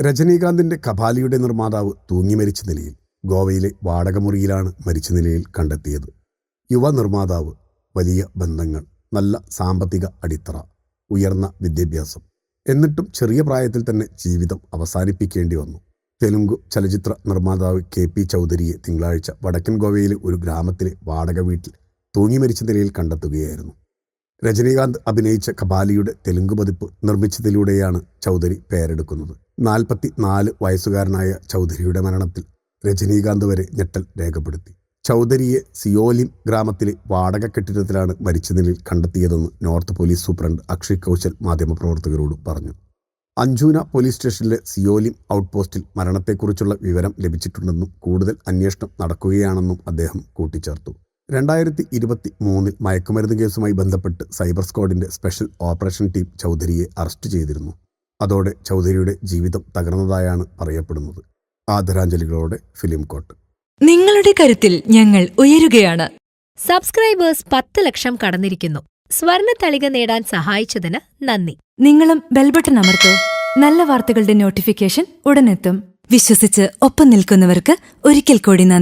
രജനീകാന്തിന്റെ കപാലിയുടെ നിർമ്മാതാവ് തൂങ്ങി മരിച്ച നിലയിൽ ഗോവയിലെ വാടകമുറിയിലാണ് മരിച്ച നിലയിൽ കണ്ടെത്തിയത്. യുവ നിർമ്മാതാവ് വലിയ ബന്ധങ്ങൾ നല്ല സാമ്പത്തിക അടിത്തറ ഉയർന്ന വിദ്യാഭ്യാസം. എന്നിട്ടും ചെറിയ പ്രായത്തിൽ തന്നെ ജീവിതം അവസാനിപ്പിക്കേണ്ടി വന്നു. തെലുങ്ക് ചലച്ചിത്ര നിർമ്മാതാവ് കെ പി ചൗധരിയെ തിങ്കളാഴ്ച വടക്കൻ ഗോവയിലെ ഒരു ഗ്രാമത്തിലെ വാടക വീട്ടിൽ തൂങ്ങി മരിച്ച നിലയിൽ കണ്ടെത്തുകയായിരുന്നു. രജനീകാന്ത് അഭിനയിച്ച കബാലിയുടെ തെലുങ്ക് പതിപ്പ് നിർമ്മിച്ചതിലൂടെയാണ് ചൗധരി പേരെടുക്കുന്നത്. നാൽപ്പത്തി നാല് വയസ്സുകാരനായ ചൗധരിയുടെ മരണത്തിൽ രജനീകാന്ത് വരെ ഞെട്ടൽ രേഖപ്പെടുത്തി. ചൗധരിയെ സിയോലിൻ ഗ്രാമത്തിലെ വാടക കെട്ടിടത്തിലാണ് മരിച്ച നിലയിൽ കണ്ടെത്തിയതെന്ന് north police superintendent Akshay Kaushal മാധ്യമപ്രവർത്തകരോട് പറഞ്ഞു. അഞ്ചൂന പോലീസ് സ്റ്റേഷനിലെ സിയോലിം ഔട്ട് പോസ്റ്റിൽ മരണത്തെക്കുറിച്ചുള്ള വിവരം ലഭിച്ചിട്ടുണ്ടെന്നും കൂടുതൽ അന്വേഷണം നടക്കുകയാണെന്നും അദ്ദേഹം കൂട്ടിച്ചേർത്തു. രണ്ടായിരത്തി ഇരുപത്തി മൂന്നിൽ മയക്കുമരുന്ന് കേസുമായി ബന്ധപ്പെട്ട് സൈബർ സ്ക്വാഡിന്റെ സ്പെഷ്യൽ ഓപ്പറേഷൻ ടീം ചൗധരിയെ അറസ്റ്റ് ചെയ്തിരുന്നു. അതോടെ ചൗധരിയുടെ ജീവിതം തകർന്നതായാണ് പറയപ്പെടുന്നത്. ആദരാഞ്ജലികളോടെ ഫിലിം കോട്ട്. നിങ്ങളുടെ കരുത്തിൽ ഞങ്ങൾ ഉയരുകയാണ്. സബ്സ്ക്രൈബേഴ്സ് പത്ത് ലക്ഷം കടന്നിരിക്കുന്നു. സ്വർണ തളിക നേടാൻ സഹായിച്ചതിന് നന്ദി. നിങ്ങളും ബെൽബട്ടൺ അമർത്തോ. നല്ല വാർത്തകളുടെ നോട്ടിഫിക്കേഷൻ ഉടനെത്തും. വിശ്വസിച്ച് ഒപ്പം നിൽക്കുന്നവർക്ക് ഒരിക്കൽ കൂടി നന്ദി.